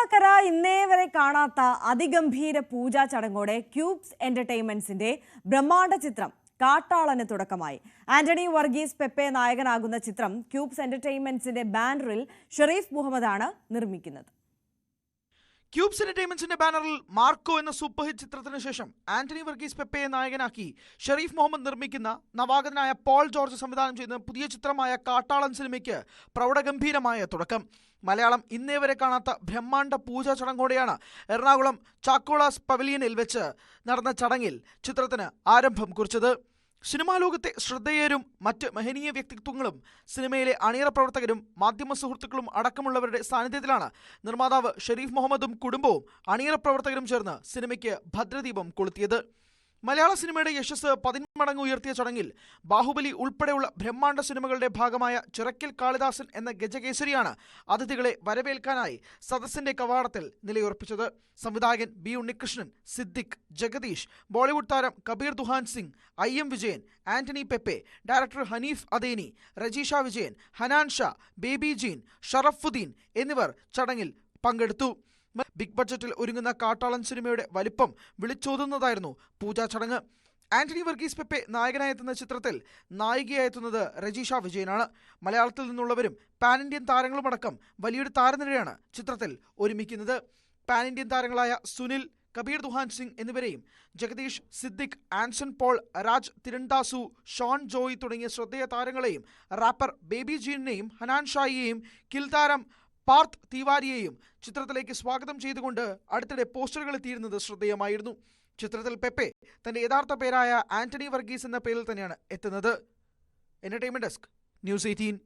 കേരളക്കര ഇന്നേ വരെ കാണാത്ത അതിഗംഭീര പൂജാ ചടങ്ങോടെ ക്യൂബ്സ് എന്റർടൈൻമെന്റ്സിന്റെ ബ്രഹ്മാണ്ഡ ചിത്രം കാട്ടാളന് തുടക്കമായി. ആന്റണി വർഗീസ് പെപ്പെ നായകനാകുന്ന ചിത്രം ക്യൂബ്സ് എന്റർടൈൻമെന്റ്സിന്റെ ബാനറിൽ ഷെറീഫ് മുഹമ്മദാണ് നിർമ്മിക്കുന്നത്. ക്യൂബ്സ് എന്റർടൈൻമെന്റ്സിന്റെ ബാനറിൽ മാർക്കോ എന്ന സൂപ്പർ ഹിറ്റ് ചിത്രത്തിന് ശേഷം ആന്റണി വർഗീസ് പെപ്പയെ നായകനാക്കി. ഷെറീഫ് മുഹമ്മദ് നിർമ്മിക്കുന്ന നവാഗതനായ പോൾ ജോർജ് സംവിധാനം ചെയ്യുന്ന പുതിയ ചിത്രമായ കാട്ടാളൻ സിനിമയ്ക്ക് പ്രൗഢഗംഭീരമായ തുടക്കം. മലയാളം ഇന്നേ വരെ കാണാത്ത ബ്രഹ്മാണ്ഡ പൂജാ ചടങ്ങോടെയാണ് എറണാകുളം ചാക്കോളാസ് പവലിയനിൽ വെച്ച് നടന്ന ചടങ്ങിൽ ചിത്രത്തിന് ആരംഭം കുറിച്ചത്. സിനിമാ ലോകത്തെ ശ്രദ്ധേയരും മറ്റ് മഹനീയ വ്യക്തിത്വങ്ങളും സിനിമയിലെ അണിയറ പ്രവർത്തകരും മാധ്യമ സുഹൃത്തുക്കളും അടക്കമുള്ളവരുടെ സാന്നിധ്യത്തിലാണ് നിർമ്മാതാവ് ഷെരീഫ് മുഹമ്മദും കുടുംബവും അണിയറ പ്രവർത്തകരും ചേർന്ന് സിനിമയ്ക്ക് ഭദ്രദീപം കൊളുത്തിയത്. മലയാള സിനിമയുടെ യശസ് പതിന്മടങ്ങ് ഉയർത്തിയ ചടങ്ങിൽ ബാഹുബലി ഉൾപ്പെടെയുള്ള ബ്രഹ്മാണ്ഡ സിനിമകളുടെ ഭാഗമായ ചിറക്കിൽ കാളിദാസൻ എന്ന ഗജകേസരിയാണ് അതിഥികളെ വരവേൽക്കാനായി സദസ്സിന്റെ കവാടത്തിൽ നിലയുറപ്പിച്ചത്. സംവിധായകൻ ബി ഉണ്ണികൃഷ്ണൻ സിദ്ദിഖ് ജഗദീഷ് ബോളിവുഡ് താരം Kabir Duhan Singh I M Vijayan Antony Pepe director Haneef Adeni Rajisha Vijayan Hanan Shah Baby Jean Sharafudheen എന്നിവർ ചടങ്ങിൽ പങ്കെടുത്തു. ബിഗ് ബഡ്ജറ്റിൽ ഒരുങ്ങുന്ന കാട്ടാളൻ സിനിമയുടെ വലിപ്പം വിളിച്ചോതുന്നതായിരുന്നു പൂജാ ചടങ്ങ്. ആന്റണി വർഗീസ് പെപ്പെ നായകനായെത്തുന്ന ചിത്രത്തിൽ നായികയായെത്തുന്നത് രജീഷ വിജയനാണ്. മലയാളത്തിൽ നിന്നുള്ളവരും പാൻ ഇന്ത്യൻ താരങ്ങളുമടക്കം വലിയൊരു താരനിരയാണ് ചിത്രത്തിൽ ഒരുമിക്കുന്നത്. പാൻ ഇന്ത്യൻ താരങ്ങളായ സുനിൽ കബീർ ദുഹാൻ സിംഗ് എന്നിവരെയും ജഗദീഷ് സിദ്ദിഖ് ആൻസൺ പോൾ രാജ് തിരണ്ടാസു ഷോൺ ജോയി തുടങ്ങിയ ശ്രദ്ധേയ താരങ്ങളെയും റാപ്പർ ബേബി ജീനിനെയും ഹനാൻ ഷായിയെയും കിൽ താരം പാർത്ത് തിവാരിയെയും ചിത്രത്തിലേക്ക് സ്വാഗതം ചെയ്തുകൊണ്ട് അടുത്തിടെ പോസ്റ്ററുകൾ എത്തിയിരുന്നത് ശ്രദ്ധേയമായിരുന്നു. ചിത്രത്തിൽ പെപ്പെ തന്റെ യഥാർത്ഥ പേരായ ആന്റണി വർഗീസ് എന്ന പേരിൽ തന്നെയാണ് എത്തുന്നത്. Entertainment desk news eighteen